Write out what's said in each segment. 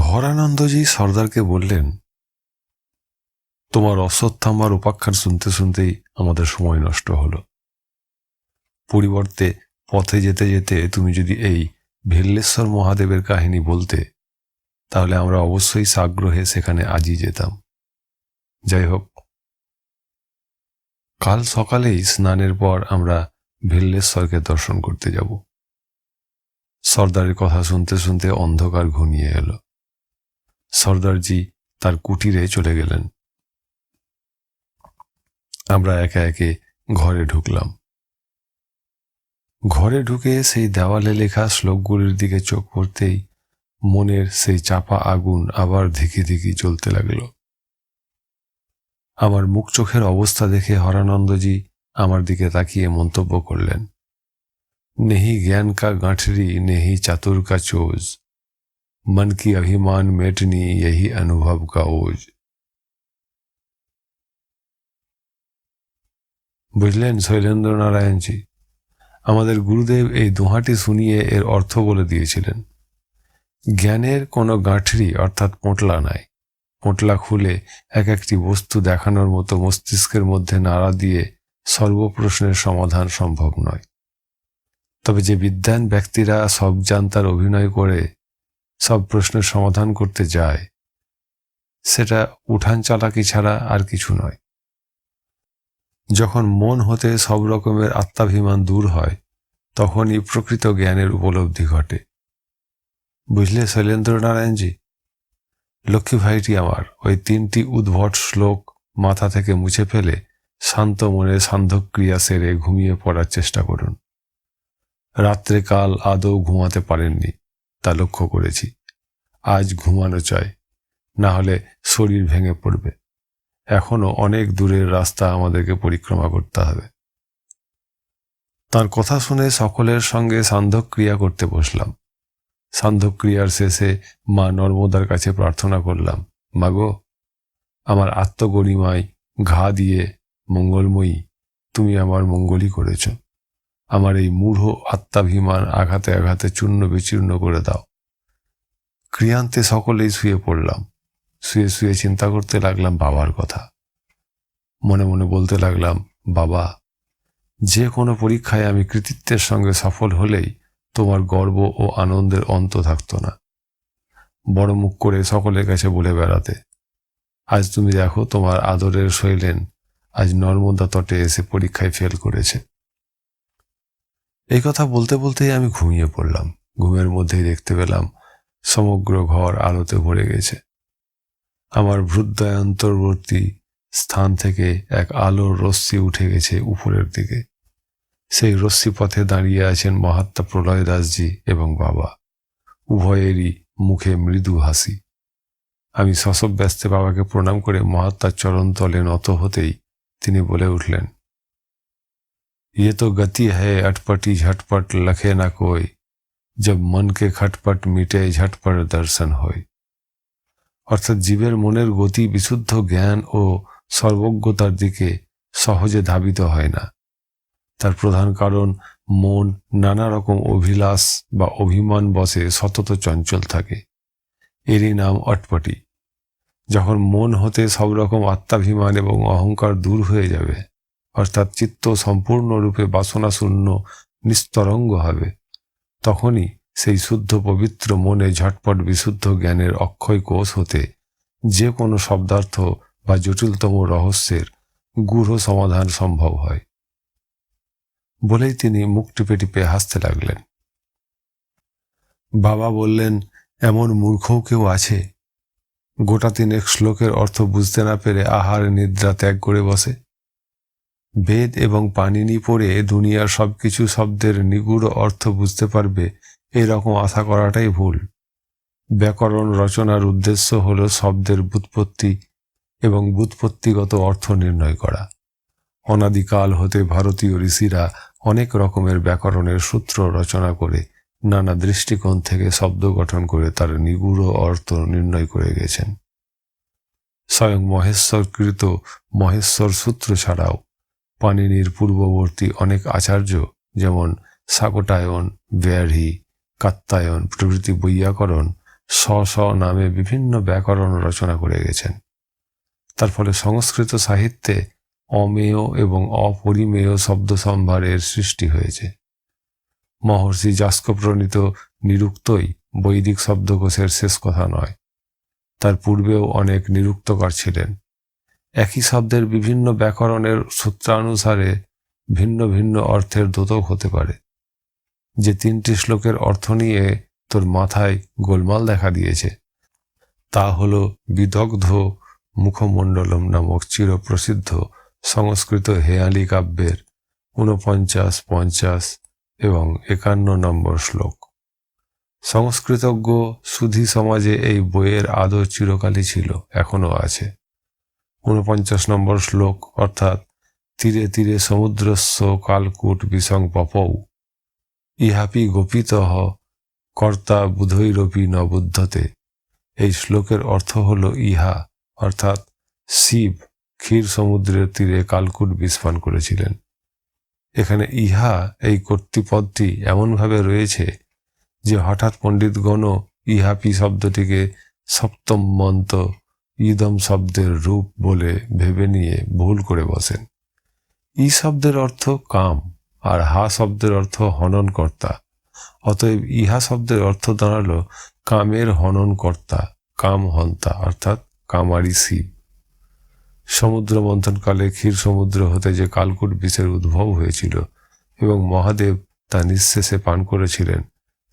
হরানন্দজি সর্দারকে বললেন, তোমার অশ্বত্থামার উপাখ্যান শুনতে শুনতেই আমাদের সময় নষ্ট হলো। পরিবর্তে পথে যেতে যেতে তুমি যদি এই ভিল্লেশ্বর মহাদেবের কাহিনী বলতে, তাহলে আমরা অবশ্যই সাগ্রহে সেখানে আজই যেতাম। যাই হোক, কাল সকালেই স্নানের পর আমরা ভিল্লেশ্বরকে দর্শন করতে যাব। সর্দারের কথা শুনতে শুনতে অন্ধকার ঘনিয়ে এলো। সর্দারজি তার কুটিরে চলে গেলেন। আমরা একে একে ঘরে ঢুকলাম। ঘরে ঢুকে সেই দেওয়ালে লেখা শ্লোকগুলির দিকে চোখ পড়তেই মনের সেই চাপা আগুন আবার ধিকি ধিকি জ্বলতে লাগল। আমার মুখ চোখের অবস্থা দেখে হরানন্দজি আমার দিকে তাকিয়ে মন্তব্য করলেন, নেহি জ্ঞান কা গাঁঠরি, নেহি চাতুর কা চোজ। मन की अभिमान मेटनी यही अनुभव का ओज বুঝলেন শৈলেন্দ্র নারায়ণজি আমাদের গুরুদেব এই দোহাটি শুনিয়ে এর অর্থ বলে দিয়েছিলেন জ্ঞানের কোনো গাঁঠরি অর্থাৎ পোঁটলা নাই পোঁটলা খুলে এক একটি বস্তু দেখানোর মতো মস্তিষ্কের মধ্যে নাড়া দিয়ে সর্বপ্রশ্নের সমাধান সম্ভব নয় তবে যে বিদ্যান ব্যক্তিরা সব জানতার অভিনয় করে সব প্রশ্নের সমাধান করতে যায়। সেটা উঠান চালাকি ছাড়া আর কিছু নয়। যখন মন হতে সব রকমের আত্মাভিমান দূর হয়, তখনই প্রকৃত জ্ঞানের উপলব্ধি ঘটে। বুঝলে শৈলেন্দ্র নারায়ণজি লক্ষ্মী ভাইটি আমার ওই তিনটি উদ্ভট শ্লোক মাথা থেকে মুছে ফেলে শান্ত মনে সান্ধ্যক্রিয়া সেরে ঘুমিয়ে পড়ার চেষ্টা করুন। রাত্রে কাল আদৌ ঘুমাতে পারেননি। তা লক্ষ্য করেছি। আজ ঘুমানো চাই, না হলে শরীর ভেঙে পড়বে। এখনও অনেক দূরের রাস্তা আমাদেরকে পরিক্রমা করতে হবে। তার কথা শুনে সকলের সঙ্গে সান্ধ্যক্রিয়া করতে বসলাম। সান্ধ্যক্রিয়ার শেষে মা নর্মদার কাছে প্রার্থনা করলাম মাগো আমার আত্মগরিমায় ঘা দিয়ে মঙ্গলময়ী, তুমি আমার মঙ্গলই করেছ। আমার এই মূঢ় আত্মাভিমান আঘাতে আঘাতে চূর্ণ বিচূর্ণ করে দাও। ক্রিয়ান্তে সকলেই শুয়ে পড়লাম। শুয়ে শুয়ে চিন্তা করতে লাগলাম বাবার কথা। মনে মনে বলতে লাগলাম, বাবা, যে কোনো পরীক্ষায় আমি কৃতিত্বের সঙ্গে সফল হলেই তোমার গর্ব ও আনন্দের অন্ত থাকতো না। বড় মুখ করে সকলের কাছে বলে বেড়াতে। আজ তুমি দেখো তোমার আদরের শৈলেন আজ নর্মদা তটে এসে পরীক্ষায় ফেল করেছে। এই কথা বলতে বলতেই আমি ঘুমিয়ে পড়লাম। ঘুমের মধ্যেই দেখতে পেলাম সমগ্র ঘর আলোতে ভরে গেছে। আমার ভ্রুদ্দয়ান্তর্বর্তী স্থান থেকে এক আলোর রশ্মি উঠে গেছে উপরের দিকে। সেই রশ্মি পথে দাঁড়িয়ে আছেন মহাত্মা প্রলয় দাসজি এবং বাবা। উভয়েরই মুখে মৃদু হাসি। আমি শশব ব্যস্তে বাবাকে প্রণাম করে মহাত্মার চরণ তলে নত হতেই তিনি বলে উঠলেন ये तो गति है अटपटी झटपट लखे ना कोई जब मन के खटपट মিটে ঝটপট দর্শন হয় অর্থাৎ জীবের মনের গতি বিশুদ্ধ জ্ঞান ও সর্বজ্ঞতার দিকে সহজে ধাবিত হয় না তার প্রধান কারণ মন নানা রকম অভিলাষ বা অভিমান বসে সতত চঞ্চল থাকে এরই নাম অটপটি যখন মন হতে সব রকম আত্মাভিমান এবং অহংকার দূর হয়ে যাবে অর্থাৎ চিত্ত সম্পূর্ণরূপে বাসনাশূন্য নিস্তরঙ্গ হবে। তখনই সেই শুদ্ধ পবিত্র মনে ঝটপট বিশুদ্ধ জ্ঞানের অক্ষয় কোষ হতে যে কোনো শব্দার্থ বা জটিলতম রহস্যের গূঢ় সমাধান সম্ভব হয়। বলেই তিনি মুখ টিপে টিপে হাসতে লাগলেন। বাবা বললেন, এমন মূর্খও কেউ আছে? গোটা তিনেক শ্লোকের অর্থ বুঝতে না পেরে আহার নিদ্রা ত্যাগ করে বসে। বেদ এবং পানিনি পড়ে দুনিয়ার সবকিছু শব্দের নিগুড় অর্থ বুঝতে পারবে, এরকম আশা করাটাই ভুল। ব্যাকরণ রচনার উদ্দেশ্য হল শব্দের বুৎপত্তি এবং বুৎপত্তিগত অর্থ নির্ণয় করা। অনাদিকাল হতে ভারতীয় ঋষিরা অনেক রকমের ব্যাকরণের সূত্র রচনা করে নানা দৃষ্টিকোণ থেকে শব্দ গঠন করে তার নিগুড় অর্থ নির্ণয় করে গেছেন। স্বয়ং মহেশ্বরকৃত মহেশ্বর সূত্র ছাড়াও পানিনির পূর্ববর্তী অনেক আচার্য, যেমন সাকটায়ন ব্যাঢ়ি কাত্তায়ন প্রভৃতি বৈয়াকরণ স্ব স্ব নামে বিভিন্ন ব্যাকরণ রচনা করে গেছেন। তার ফলে সংস্কৃত সাহিত্যে অমেয় এবং অপরিমেয় শব্দ সম্ভারের সৃষ্টি হয়েছে। মহর্ষি যাস্ক প্রণীত নিরুক্তই বৈদিক শব্দকোষের শেষ কথা নয়। তার পূর্বেও অনেক নিরুক্তকার ছিলেন। একই শব্দের বিভিন্ন ব্যাকরণের সূত্রানুসারে ভিন্ন ভিন্ন অর্থের দোতক হতে পারে। যে তিনটি শ্লোকের অর্থ নিয়ে তোর মাথায় গোলমাল দেখা দিয়েছে, তা হল বিদগ্ধ মুখমণ্ডলম নামক চিরপ্রসিদ্ধ সংস্কৃত হেয়ালি কাব্যের ঊনপঞ্চাশ পঞ্চাশ এবং একান্ন নম্বর শ্লোক। সংস্কৃতজ্ঞ সুধী সমাজে এই বইয়ের আদর চিরকালই ছিল, এখনও আছে। ঊনপঞ্চাশ নম্বর শ্লোক, অর্থাৎ তীরে তীরে সমুদ্রস্য কালকূট বিসং পপৌ। ইহাপি গোপিত কর্তা বুধৈরপি ন বুদ্ধতে। এই শ্লোকের অর্থ হল ইহা, অর্থাৎ শিব ক্ষীর সমুদ্রের তীরে কালকুট বিস্ফান করেছিলেন। এখানে ইহা, এই কর্তৃপদটি এমনভাবে রয়েছে যে হঠাৎ পণ্ডিতগণও ইহাপি শব্দটিকে সপ্তম মন্ত ইদম শব্দের রূপ বলে ভেবে নিয়ে ভুল করে বসেন। ই শব্দের অর্থ কাম আর হা শব্দের অর্থ হননকর্তা। অতএব ইহা শব্দের অর্থ দাঁড়াল কামের হননকর্তা কাম হন্তা অর্থাৎ কামারি শিব। সমুদ্র মন্থনকালে ক্ষীর সমুদ্র হতে যে কালকুট বিষের উদ্ভব হয়েছিল এবং মহাদেব তা নিঃশেষে পান করেছিলেন,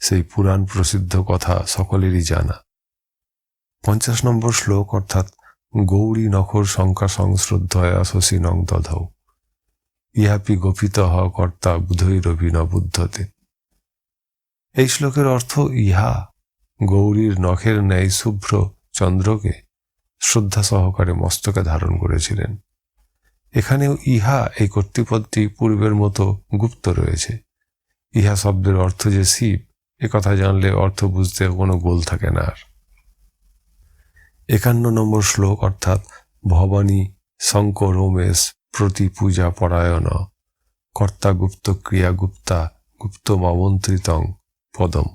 সেই পুরাণ প্রসিদ্ধ কথা সকলেরই জানা। পঞ্চাশ নম্বর শ্লোক অর্থাৎ গৌরী নখর সংখ্যা সংশ্রদ্ধয়া শশী নং দধৌ ইহাপি গোপিত হ কর্তা বুধৈরবি ন বুদ্ধতে। এই শ্লোকের অর্থ ইহা, গৌরীর নখের ন্যায় শুভ্র চন্দ্রকে শ্রদ্ধা সহকারে মস্তকে ধারণ করেছিলেন। এখানেও ইহা এই কর্তৃপদটি পূর্বের মতো গুপ্ত রয়েছে। ইহা শব্দের অর্থ যে শিব কথা জানলে অর্থ বুঝতে কোনো গোল থাকে না আর। একান্ন নম্বর শ্লোক অর্থাৎ ভবানী শঙ্কর রোমেশ প্রতি পূজা পরায়ণ। কর্তা গুপ্ত ক্রিয়া গুপ্তা গুপ্ত মামন্ত্রিতং পদম।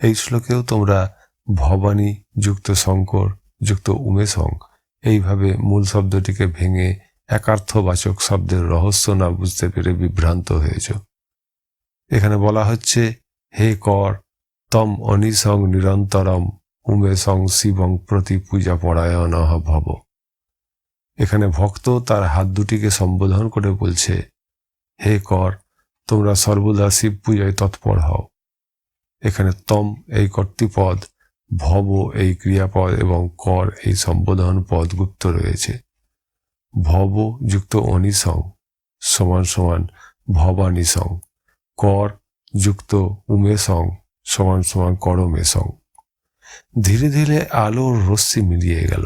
এই শ্লোকেও তোমরা ভবানী যুক্ত শঙ্কর যুক্ত উমেশং এইভাবে মূল শব্দটিকে ভেঙে একার্থবাচক শব্দের রহস্য না বুঝতে পেরে বিভ্রান্ত হয়েছ। এখানে বলা হচ্ছে, হে কর, তম অনিসং নিরন্তরম উমেশং শিবং প্রতি পূজা পরায়ণ ভব। এখানে ভক্ত তার হাত দুটিকে সম্বোধন করে বলছে, হে কর, তোমরা সর্বদা শিব পূজায় তৎপর হও। এখানে তম এই কর্তৃপদ, ভব এই ক্রিয়াপদ এবং কর এই সম্বোধন পদ গুপ্ত রয়েছে। ভব যুক্ত অনিসং সমান সমান ভবানিসং কর যুক্ত উমেসং সমান সমান করমেসং ধীরে ধীরে আলোর রশ্মি মিলিয়ে গেল।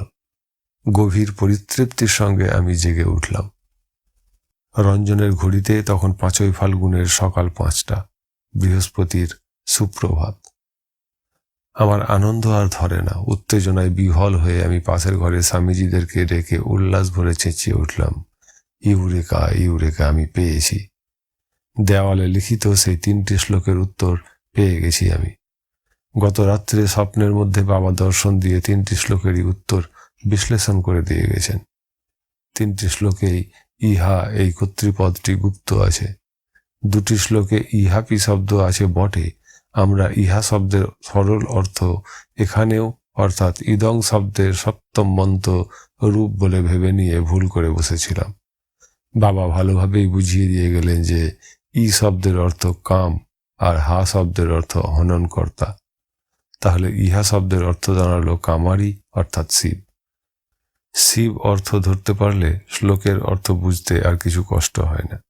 গভীর পরিতৃপ্তির সঙ্গে আমি জেগে উঠলাম। রঞ্জনের ঘড়িতে তখন পাঁচই ফাল্গুনের সকাল পাঁচটা, বৃহস্পতির সুপ্রভাত। আমার আনন্দ আর ধরে না, উত্তেজনায় বিহল হয়ে আমি পাশের ঘরে স্বামীজিদেরকে ডেকে উল্লাস ভরে চেঁচিয়ে উঠলাম, ইউরেকা ইউরেকা, আমি পেয়েছি। দেওয়ালে লিখিত সেই তিনটি শ্লোকের উত্তর পেয়ে গেছি আমি। গত রাত্রে স্বপ্নের মধ্যে বাবা দর্শন দিয়ে তিনটি শ্লোকেরই উত্তর বিশ্লেষণ করে দিয়ে গেছেন। তিনটি শ্লোকেই ইহা এই কর্তৃপদটি গুপ্ত আছে। দুটি শ্লোকে ইহাপি শব্দ আছে বটে? আমরা ইহা শব্দের সরল অর্থ এখানেও অর্থাৎ ইদং শব্দের সপ্তম মন্ত রূপ বলে ভেবে নিয়ে ভুল করে বসেছিলাম। বাবা ভালোভাবেই বুঝিয়ে দিয়ে গেলেন যে ই শব্দের অর্থ কাম আর হা শব্দের অর্থ হননকর্তা। তাহলে ইহা শব্দের অর্থ দাঁড়াল কামারি, অর্থাৎ শিব। শিব অর্থ ধরতে পারলে শ্লোকের অর্থ বুঝতে আর কিছু কষ্ট হয় না।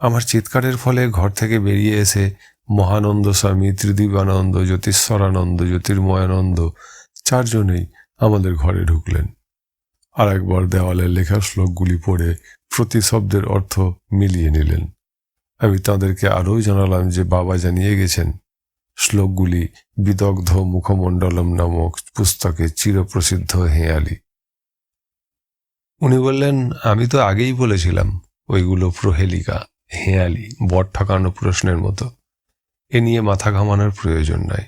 আমার চিৎকারের ফলে ঘর থেকে বেরিয়ে এসে মহানন্দ স্বামী, ত্রিদীবানন্দ, জ্যোতিষ্বরানন্দ, জ্যোতির্ময়ানন্দ চারজনেই আমাদের ঘরে ঢুকলেন। আর একবার দেওয়ালে লেখা শ্লোকগুলি পড়ে প্রতি শব্দের অর্থ মিলিয়ে নিলেন। আমি তাদেরকে আরও জানালাম যে বাবা জানিয়ে গেছেন শ্লোকগুলি বিদগ্ধ মুখমণ্ডলম নামক পুস্তকে চিরপ্রসিদ্ধ হেয়ালি। উনি বললেন, আমি তো আগেই বলেছিলাম, ওইগুলো প্রহেলিকা, হেয়ালি, বট ঠকানো প্রশ্নের মতো। এ নিয়ে মাথা ঘামানোর প্রয়োজন নাই।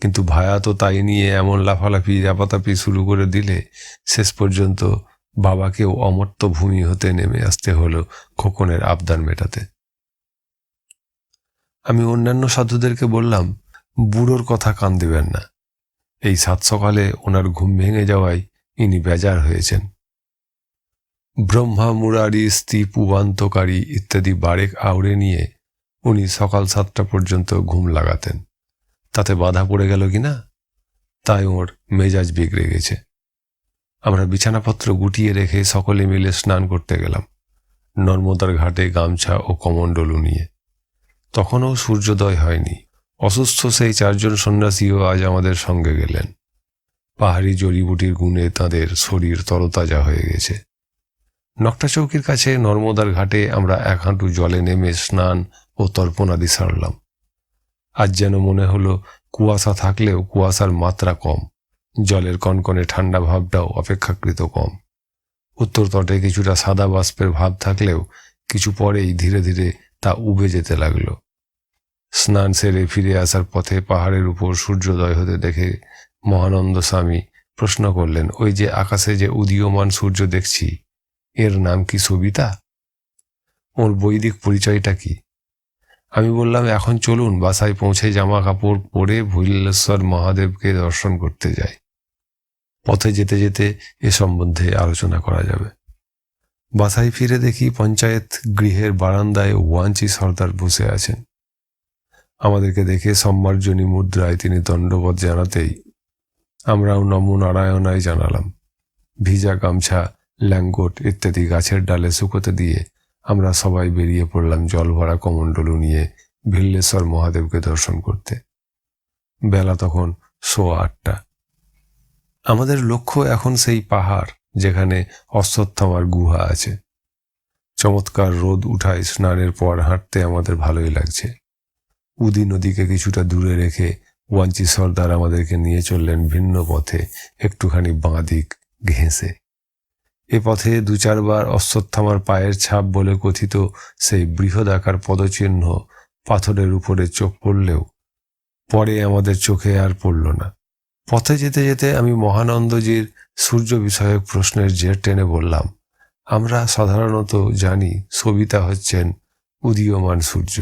কিন্তু ভায়া তো তাই নিয়ে এমন লাফালাফি লাপাতাপি শুরু করে দিলে শেষ পর্যন্ত বাবাকেও অমর্ত্য ভূমি হতে নেমে আসতে হলো খোকনের আবদার মেটাতে। আমি অন্যান্য সাধুদেরকে বললাম, বুড়োর কথা কান দেবেন না। এই সাত সকালে ওনার ঘুম ভেঙে যাওয়ায় ইনি বেজার হয়েছেন। ব্রহ্মা মুরারি স্ত্রী পুবান্তকারী ইত্যাদি বারেক আউড়ে নিয়ে উনি সকাল সাতটা পর্যন্ত ঘুম লাগাতেন। তাতে বাধা পড়ে গেল কিনা তাই ওর মেজাজ বিগড়ে গেছে। আমরা বিছানাপত্র গুটিয়ে রেখে সকলে মিলে স্নান করতে গেলাম। নর্মদার ঘাটে গামছা ও কমণ্ডলু নিয়ে। তখনও সূর্যোদয় হয়নি। অসুস্থ সেই চারজন সন্ন্যাসীও আজ আমাদের সঙ্গে গেলেন। পাহাড়ি জড়িবুটির গুণে তাদের শরীর তরতাজা হয়ে গেছে। নকটা চৌকির কাছে নর্মদার ঘাটে আমরা এক হাঁটু জলে নেমে স্নান ও তর্পণাদি সারলাম। আজ যেন মনে হলো, কুয়াশা থাকলেও কুয়াশার মাত্রা কম, জলের কনকনে ঠান্ডা ভাবটাও অপেক্ষাকৃত কম। উত্তর তটে কিছুটা সাদা বাষ্পের ভাব থাকলেও কিছু পরেই ধীরে ধীরে তা উবে যেতে লাগল। স্নান সেরে ফিরে আসার পথে পাহাড়ের উপর সূর্যোদয় হতে দেখে মহানন্দ স্বামী প্রশ্ন করলেন, ওই যে আকাশে যে উদীয়মান সূর্য দেখছি, এর নাম কি সবিতা? ওর বৈদিক পরিচয়টা কি? আমি বললাম, এখন চলুন, বাসায় পৌঁছে জামা কাপড় পরে ভৈলেশ্বর মহাদেবকে দর্শন করতে যাই। পথে যেতে যেতে এ সম্বন্ধে আলোচনা করা যাবে। বাসায় ফিরে দেখি পঞ্চায়েত গৃহের বারান্দায় ওয়াঞ্চি সর্দার বসে আছেন। আমাদেরকে দেখে সম্মার্জনী মুদ্রায় তিনি দণ্ডবোধ জানাতেই আমরাও নম নারায়ণায় জানালাম। ভিজা গামছা ল্যাঙ্গট ইত্যাদি গাছের ডালে শুকোতে দিয়ে আমরা সবাই বেরিয়ে পড়লাম জল ভরা কমণ্ডলু নিয়ে ভিল্লেশ্বর মহাদেবকে দর্শন করতে। বেলা তখন সোয়া আটটা। আমাদের লক্ষ্য এখন সেই পাহাড় যেখানে অশ্বত্থামার গুহা আছে। চমৎকার রোদ উঠায় স্নানের পর হাঁটতে আমাদের ভালোই লাগছে। উদি নদীকে কিছুটা দূরে রেখে ওয়াঞ্চি সর্দার আমাদেরকে নিয়ে চললেন ভিন্ন পথে, একটুখানি বাঁ দিক ঘেঁষে। এ পথে দু চারবার অশ্বত্থামার পায়ের ছাপ বলে কথিত সেই বৃহদাকার পদচিহ্ন পাথরের উপরে চোখ পড়লেও পরে আমাদের চোখে আর পড়ল না। পথে যেতে যেতে আমি মহানন্দজির সূর্য বিষয়ক প্রশ্নের জের টেনে বললাম, আমরা সাধারণত জানি সবিতা হচ্ছেন উদীয়মান সূর্য।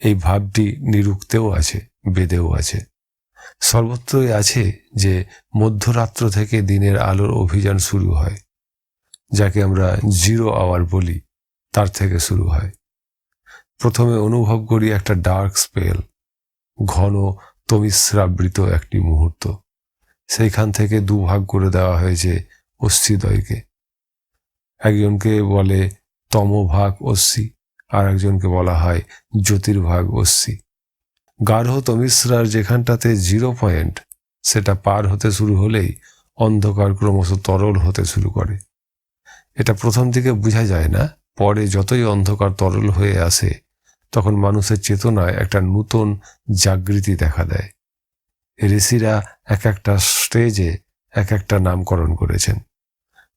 এই ভাবটি নিরুক্তেও আছে, বেদেও আছে। সর্বত্রই আছে যে মধ্যরাত্র থেকে দিনের আলোর অভিযান শুরু হয়, যাকে আমরা জিরো আওয়ার বলি, তার থেকে শুরু হয়। প্রথমে অনুভব করি একটা ডার্ক স্পেল, ঘন, তমিশ্রাবৃত একটি মুহূর্ত। সেইখান থেকে দুভাগ করে দেওয়া হয়েছে অস্থিদয়কে একজনকে বলে তমভাগ অস্থি আর একজনকে বলা হয় জ্যোতির্ভাগ অস্থি গাঢ় তমিশ্রার যেখানটাতে জিরো পয়েন্ট সেটা পার হতে শুরু হলেই অন্ধকার ক্রমশ তরল হতে শুরু করে। এটা প্রথম দিকে বোঝা যায় না, পরে যতই অন্ধকার তরল হয়ে আসে, তখন মানুষের চেতনায় একটা নূতন জাগৃতি দেখা দেয়। ঋষিরা এক একটা স্টেজে এক একটা নামকরণ করেছেন।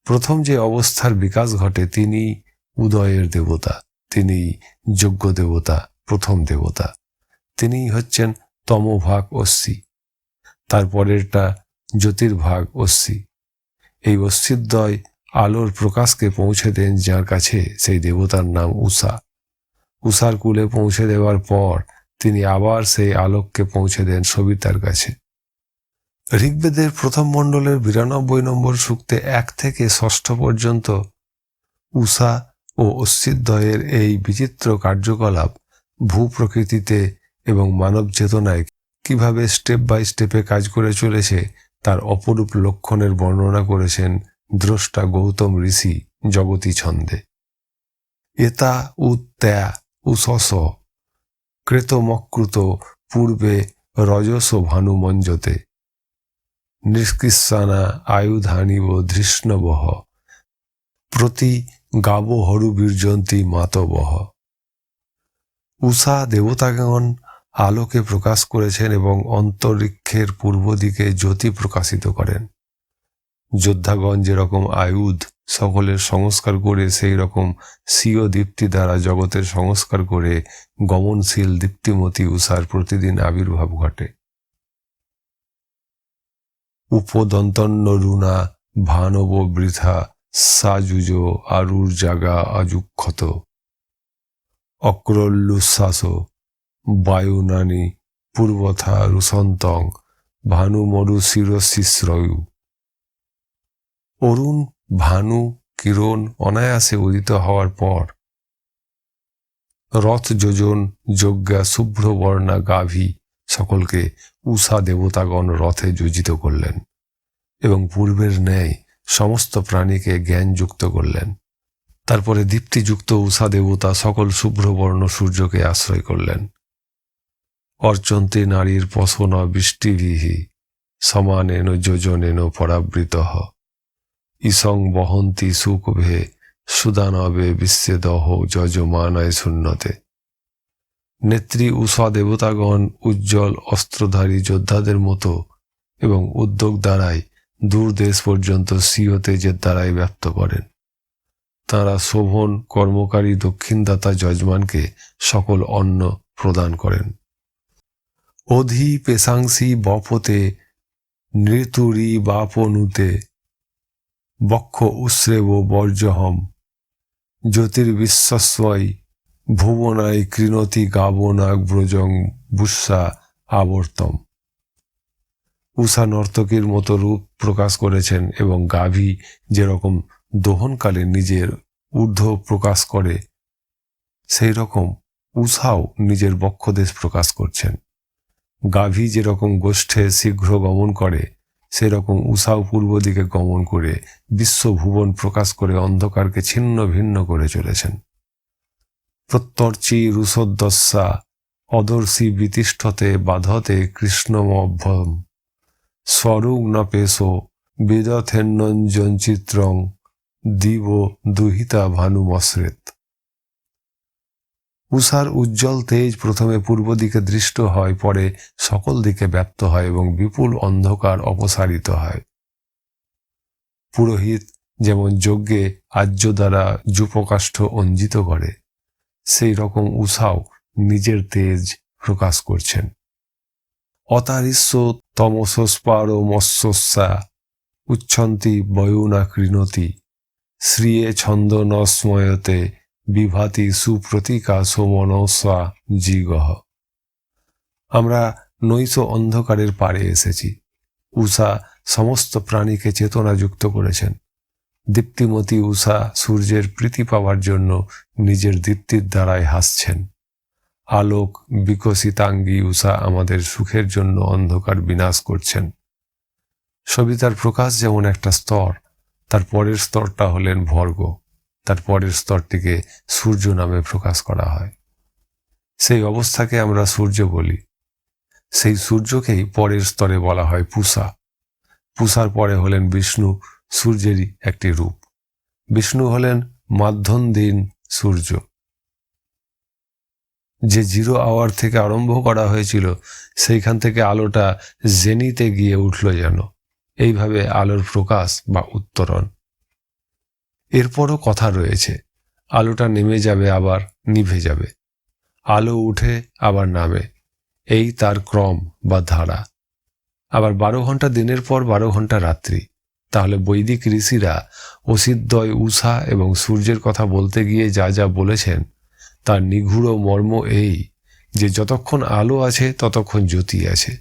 প্রথম যে অবস্থার বিকাশ ঘটে তিনি উদয়ের দেবতা। তিনি যোগ্য দেবতা, প্রথম দেবতা। তিনি হচ্ছেন তমভাগ অস্থি তারপরেরটা জ্যোতির্ভাগ অস্থি এই অস্থিদ্বয় আলোর প্রকাশকে পৌঁছে দেন যার কাছে সেই দেবতার নাম উষা। উষার কুলে পৌঁছে দেওয়ার পর তিনি আবার সেই আলোককে পৌঁছে দেন সবিতার কাছে। ঋগ্বেদের প্রথম মণ্ডলের বিরানব্বই নম্বর সূক্তে এক থেকে ষষ্ঠ পর্যন্ত উষা ও অস্থিদ্বয়ের এই বিচিত্র কার্যকলাপ ভূপ্রকৃতিতে এবং মানব চেতনায় কীভাবে স্টেপ বাই স্টেপে কাজ করে চলেছে, তার অপরূপ লক্ষণের বর্ণনা করেছেন দ্রষ্টা গৌতম ঋষি জগতী ছন্দে এতা উ উত্ত্যা উসস ক্রেতমকৃত পূর্বে রজস ভানুমঞ্জতে। নিষ্কৃষানা আয়ুধানিব ধৃষ্ণবহ প্রতি গাব হরু বীর্যন্তী মাতবহ। উষা দেবতাগণ আলোকে প্রকাশ করেছেন এবং অন্তরিক্ষের পূর্ব দিকে জ্যোতি প্রকাশিত করেন। যোদ্ধাগণ যেরকম আয়ুধ সকলের সংস্কার করে, সেই রকম স্বীয় দীপ্তি দ্বারা জগতের সংস্কার করে গমনশীল দীপ্তিমতী উষার প্রতিদিন আবির্ভাব ঘটে। উপদন্তন্য রুনা ভানব বৃথা সাজুজ আরুর জাগা আজুক্ষত। অক্রল্লুশ্বাস বায়ুনানি পূর্বথা রুসন্তং ভানু মরু শিরশিশ্রয়ু অরুণ, ভানু, কিরণ অনায়াসে উদিত হওয়ার পর রথ যোজন যজ্ঞা, শুভ্রবর্ণা, গাভী সকলকে উষা দেবতাগণ রথে যোজিত করলেন এবং পূর্বের ন্যায় সমস্ত প্রাণীকে জ্ঞান যুক্ত করলেন। তারপরে দীপ্তিযুক্ত উষা দেবতা সকল শুভ্রবর্ণ সূর্যকে আশ্রয় করলেন। অর্চন্তে নারীর পশনা বৃষ্টিবিহি সমানেন যোজনেন পরাবৃত ইসং বহন্তি সুকভে সুদানবে বিশ্বেদহ যজমানয় শূন্যতে নেত্রী উষা দেবতাগণ উজ্জ্বল অস্ত্রধারী যোদ্ধাদের মতো এবং উদ্যোগ দ্বারাই দূর দেশ পর্যন্ত সিও তেজের দ্বারাই ব্যক্ত করেন। তাঁরা শোভন, কর্মকারী, দক্ষিণদাতা যজমানকে সকল অন্ন প্রদান করেন। অধি পেশাংসি বপতে, নৃতুরি বাপনুতে, বক্ষ উশ্রেব বর্জহম জ্যোতির্বিশ্বস্বয় ভুবনায় কৃণতি গাবনাগ ব্রজং বুৎসা আবর্তম। উষা নর্তকীর মতো রূপ প্রকাশ করেছেন এবং গাভী যেরকম দোহনকালে নিজের ঊর্ধ্ব প্রকাশ করে সেই রকম উষাও নিজের বক্ষদেশ প্রকাশ করছেন। গাভী যেরকম গোষ্ঠে শীঘ্র গমন করে সেরকম উষাও পূর্ব দিকে গমন করে, বিশ্বভুবন প্রকাশ করে অন্ধকারকে ছিন্ন ভিন্ন করে চলেছেন। প্রত্যর্চি রুষোদ্দস্যা অদর্শী বিতিষ্ঠতে বাধতে কৃষ্ণমভ্যম স্বরুগ্ন পেশো বেদথেন্নঞ্জন চিত্রং দিব দুহিতা ভানুমশ্রেত। উষার উজ্জ্বল তেজ প্রথমে পূর্ব দিকে দৃষ্ট হয়, পরে সকল দিকে ব্যপ্ত হয় এবং বিপুল অন্ধকার অপসারিত হয়। পুরোহিত যেমন যজ্ঞে আর্য দ্বারা যুপকাষ্ঠ অঞ্জিত করে, সেই রকম উষাও নিজের তেজ প্রকাশ করছেন। অতারিস্য তমসস্পার মৎস্যা উচ্ছন্তি বয়ুনা কৃণতি, শ্রিয়ে ছন্দ নস্ময়তে বিভাতি সুপ্রতিকা সোমনসা জিগহ। আমরা নৈশ অন্ধকারের পারে এসেছি। উষা সমস্ত প্রাণীকে চেতনাযুক্ত করেছেন। দীপ্তিমতী উষা সূর্যের প্রীতি পাওয়ার জন্য নিজের দীপ্তির দ্বারাই হাসছেন। আলোক বিকশিতাঙ্গী উষা আমাদের সুখের জন্য অন্ধকার বিনাশ করছেন। সবিতার প্রকাশ যেমন একটা স্তর, তার পরের স্তরটা হলেন ভর্গ, তার পরের স্তরটিকে সূর্য নামে প্রকাশ করা হয়। সেই অবস্থাকে আমরা সূর্য বলি। সেই সূর্যকেই পরের স্তরে বলা হয় পুষা। পুষার পরে হলেন বিষ্ণু, সূর্যেরই একটি রূপ। বিষ্ণু হলেন মাধ্যম দিন সূর্য। যে জিরো আওয়ার থেকে আরম্ভ করা হয়েছিল, সেইখান থেকে আলোটা জেনিতে গিয়ে উঠল যেন। এইভাবে আলোর প্রকাশ বা উত্তরণ। এরপরও কথা রয়েছে, আলোটা নেমে যাবে আবার নিভে যাবে। আলো উঠে আবার নামে, এই তার ক্রম বা ধারা। আবার বারো ঘণ্টা দিনের পর বারো ঘণ্টা রাত্রি। তাহলে বৈদিক ঋষিরা অসিদ্ধয় উষা এবং সূর্যের কথা বলতে গিয়ে যা যা বলেছেন তার নিঘুড় মর্ম এই যে যতক্ষণ আলো আছে, ততক্ষণ জ্যোতি আছে,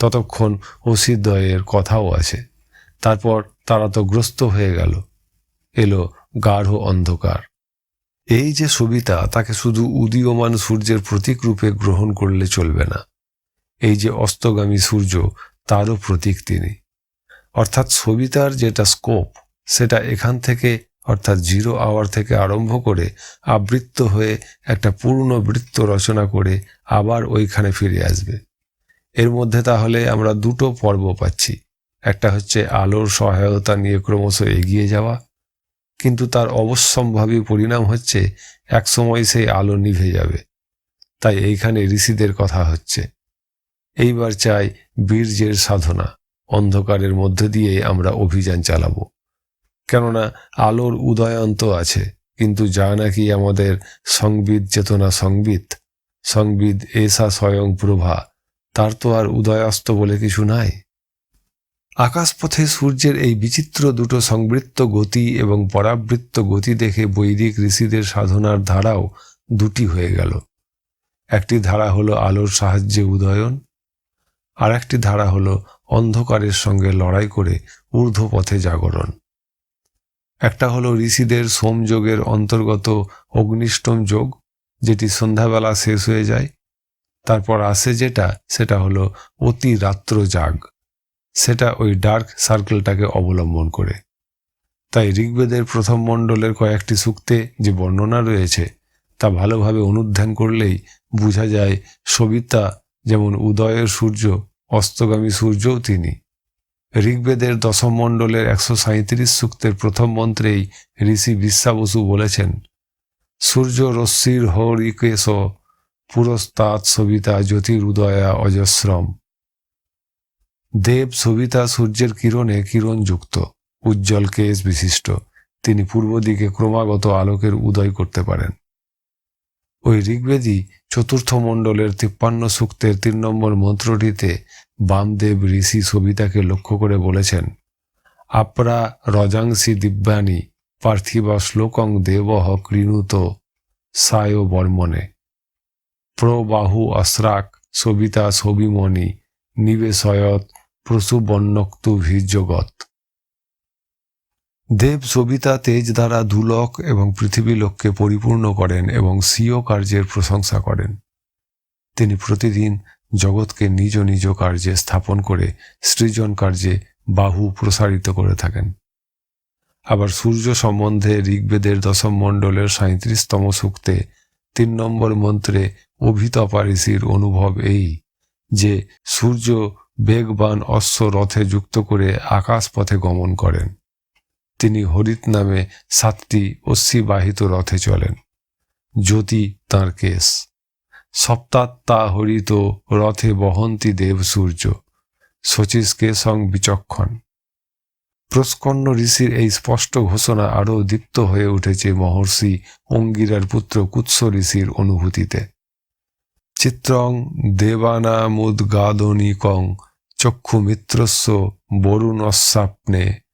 ততক্ষণ অসিদ্ধয়ের কথাও আছে। তারপর তারা তো গ্রস্ত হয়ে গেল, এলো গাঢ় অন্ধকার। এই যে সবিতা, তাকে শুধু উদীয়মান সূর্যের প্রতীক রূপে গ্রহণ করলে চলবে না। এই যে অস্তগামী সূর্য, তারও প্রতীক তিনি। অর্থাৎ সবিতার যেটা স্কোপ, সেটা এখান থেকে অর্থাৎ জিরো আওয়ার থেকে আরম্ভ করে আবৃত্ত হয়ে একটা পূর্ণ বৃত্ত রচনা করে আবার ওইখানে ফিরে আসবে। এর মধ্যে তাহলে আমরা দুটো পর্ব পাচ্ছি। একটা হচ্ছে আলোর সহায়তা নিয়ে ক্রমশ এগিয়ে যাওয়া, কিন্তু তার অবশ্যম্ভাবী পরিণাম হচ্ছে একসময় সেই আলো নিভে যাবে। তাই এইখানে ঋষিদের কথা হচ্ছে। এইবার চাই বীর্যের সাধনা, অন্ধকারের মধ্য দিয়ে আমরা অভিযান চালাবো। কেননা আলোর উদয়ন্ত আছে, কিন্তু যা নাকি আমাদের সংবিদ চেতনা সংবিদ সংবিদ এসা স্বয়ং প্রভা, তার তো আর উদয়াস্ত বলে কিছু নাই। আকাশপথে সূর্যের এই বিচিত্র দুটো সংবৃত্ত গতি এবং পরাবৃত্ত গতি দেখে বৈদিক ঋষিদের সাধনার ধারাও দুটি হয়ে গেল। একটি ধারা হলো আলোর সাহায্যে উদয়ন আর একটি ধারা হলো অন্ধকারের সঙ্গে লড়াই করে ঊর্ধ্বপথে জাগরণ। একটা হলো ঋষিদের সোমযোগের অন্তর্গত অগ্নিষ্টম যোগ, যেটি সন্ধ্যাবেলা শেষ হয়ে যায়। তারপর আসে যেটা, সেটা হলো অতি রাত্র জাগ সেটা ওই ডার্ক সার্কেলটাকে অবলম্বন করে। তাই ঋগ্বেদের প্রথম মণ্ডলের কয়েকটি সূক্তে যে বর্ণনা রয়েছে, তা ভালোভাবে অনুধ্যান করলেই বোঝা যায় সবিতা যেমন উদয়ের সূর্য, অস্তগামী সূর্যও তিনি। ঋগ্বেদের দশম মণ্ডলের একশো সাঁত্রিশ সূক্তের প্রথম মন্ত্রেই ঋষি বিশ্বাবসু বলেছেন, সূর্য রশ্মির হরিকেশ পুরস্তাৎ সবিতা জ্যোতির উদয়া অজস্রম। দেব সবিতা সূর্যের কিরণে কিরণযুক্ত, উজ্জ্বল কেশ বিশিষ্ট। তিনি পূর্ব দিকে ক্রমাগত আলোকের উদয় করতে পারেন। ওই ঋগ্বেদী চতুর্থ মণ্ডলের তিপ্পান্ন সূক্তের তিন নম্বর মন্ত্রটিতে বামদেব ঋষি সবিতাকে লক্ষ্য করে বলেছেন, আপরা রজাংসি দিব্যানি পার্থিবা শ্লোকং দেবহ কৃণুত সায় বর্মনে। প্রবাহু অস্রাক সবিতা সবিমণি নিবেশয়ত প্রসুবন্নক্তু ভিজগত দেব সবিতা তেজ দ্বারা দুলক এবং পৃথিবী লোককে পরিপূর্ণ করেন এবং স্বীয় কার্যের প্রশংসা করেন। তিনি প্রতিদিন জগৎকে নিজ নিজ কার্যে স্থাপন করে সৃজন কার্যে বাহু প্রসারিত করে থাকেন। আবার সূর্য সম্বন্ধে ঋগ্বেদের দশম মণ্ডলের সাঁত্রিশতম সূক্তে তিন নম্বর মন্ত্রে অভিতপা ঋষির অনুভব এই যে সূর্য বেগবান অশ্ব রথে যুক্ত করে আকাশ পথে গমন করেন। তিনি হরিত নামে সাতটি অশ্বিবাহিত রথে চলেন। জ্যোতি তাঁর কেশ। সপ্তাত্তা হরিত রথে বহন্তি দেব সূর্য। শচীশ কেশং বিচক্ষণ। প্রস্কন্ন ঋষির এই স্পষ্ট ঘোষণা আরও দীপ্ত হয়ে উঠেছে মহর্ষি অঙ্গিরার পুত্র কুৎস ঋষির অনুভূতিতে। চিত্রং দেবানামুদ্গাদনিকং চক্ষুমিত্রস্য বরুণস্বাপ্নে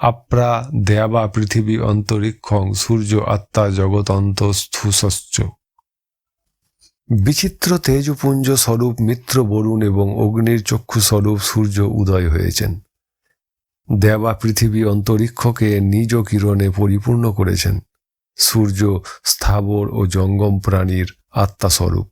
আপ্রা দেবা পৃথিবী অন্তরিক্ষং, সূর্য আত্মা জগতন্তস্থুসশ্চ বিচিত্র তেজপুঞ্জ স্বরূপ মিত্র বরুণ এবং অগ্নির চক্ষু স্বরূপ সূর্য উদয় হয়েছেন। দেবা পৃথিবী অন্তরিক্ষকে নিজ কিরণে পরিপূর্ণ করেছেন। সূর্য স্থাবর ও জঙ্গম প্রাণীর আত্মাস্বরূপ